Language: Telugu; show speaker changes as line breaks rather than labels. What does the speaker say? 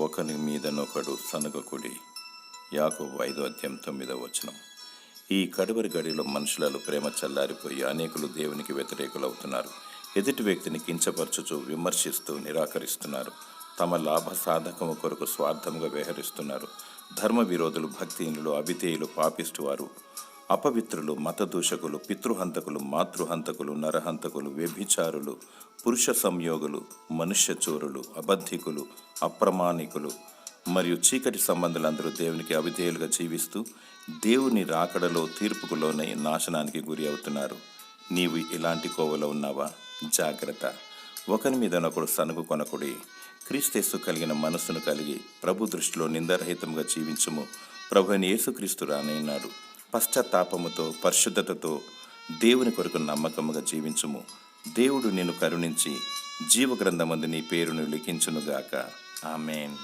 ఒకని మీదనొకడు సనగకుడి. యాకోబు ఐదో అధ్యాయం తొమ్మిదో వచనం. ఈ కడువరి గడిలో మనుషులలో ప్రేమ చల్లారిపోయి అనేకులు దేవునికి వ్యతిరేకులవుతున్నారు. ఎదుటి వ్యక్తిని కించపరచుచు విమర్శిస్తూ నిరాకరిస్తున్నారు. తమ లాభ సాధకము కొరకు స్వార్థంగా వ్యవహరిస్తున్నారు. ధర్మ విరోధులు భక్తిహీనులు అభితేయులు పాపిస్టు వారు అపవిత్రులు మతదూషకులు పితృహంతకులు మాతృహంతకులు నరహంతకులు వ్యభిచారులు పురుష సంయోగులు మనుష్య చోరులు అబద్ధికులు అప్రమాణికులు మరియు చీకటి సంబంధులందరూ దేవునికి అవిధేయులుగా జీవిస్తూ దేవుని రాకడలో తీర్పుకు లోనై నాశనానికి గురి అవుతున్నారు. నీవు ఇలాంటి కోవలో ఉన్నావా? జాగ్రత్త. ఒకరి మీదనొకడు సనుగు కొనకుడి. క్రీస్తేసు కలిగిన మనస్సును కలిగి ప్రభు దృష్టిలో నిందరహితంగా జీవించుము. ప్రభు యేసుక్రీస్తు రానైనాడు పశ్చాత్తాపముతో పరిశుద్ధతతో దేవుని కొరకు నమ్మకముగా జీవించుము. దేవుడు నిన్ను కరుణించి జీవగ్రంథమందు నీ పేరును లిఖించునుగాక. ఆమెన్.